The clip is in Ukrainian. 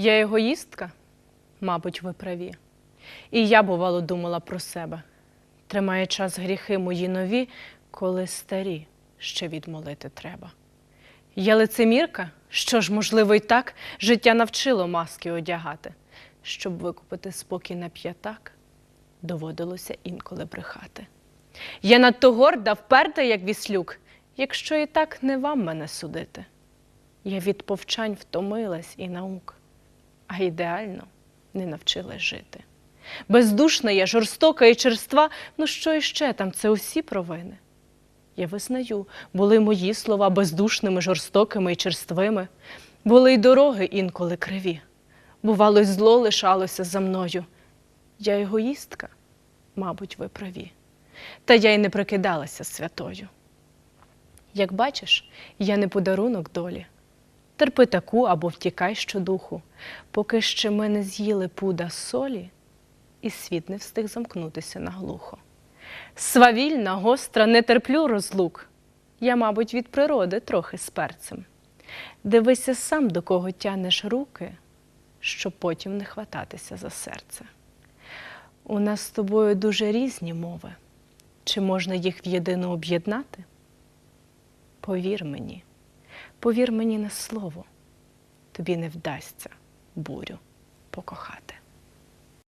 Я егоїстка? Мабуть, ви праві. І я, бувало, думала про себе. Тримає час гріхи мої нові, коли старі ще відмолити треба. Я лицемірка? Що ж, можливо, і так життя навчило маски одягати. Щоб викупити спокій на п'ятак, доводилося інколи брехати. Я надто горда, вперта, як віслюк, якщо і так не вам мене судити. Я від повчань втомилась і наук, а ідеально не навчилась жити. Бездушна я, жорстока і черства, ну що іще там, це усі провини. Я визнаю, були мої слова бездушними, жорстокими і черствими, були й дороги інколи криві. Бувало, й зло лишалося за мною. Я егоїстка, мабуть, ви праві. Та я й не прикидалася святою. Як бачиш, я не подарунок долі. Терпи таку або втікай щодуху, поки ще ми не з'їли пуда солі, і світ не встиг замкнутися наглухо. Свавільна, гостра, не терплю розлук. Я, мабуть, від природи трохи з перцем. Дивися сам, до кого тянеш руки, щоб потім не хвататися за серце. У нас з тобою дуже різні мови. Чи можна їх в єдину об'єднати? Повір мені, повір мені на слово, тобі не вдасться бурю покохати.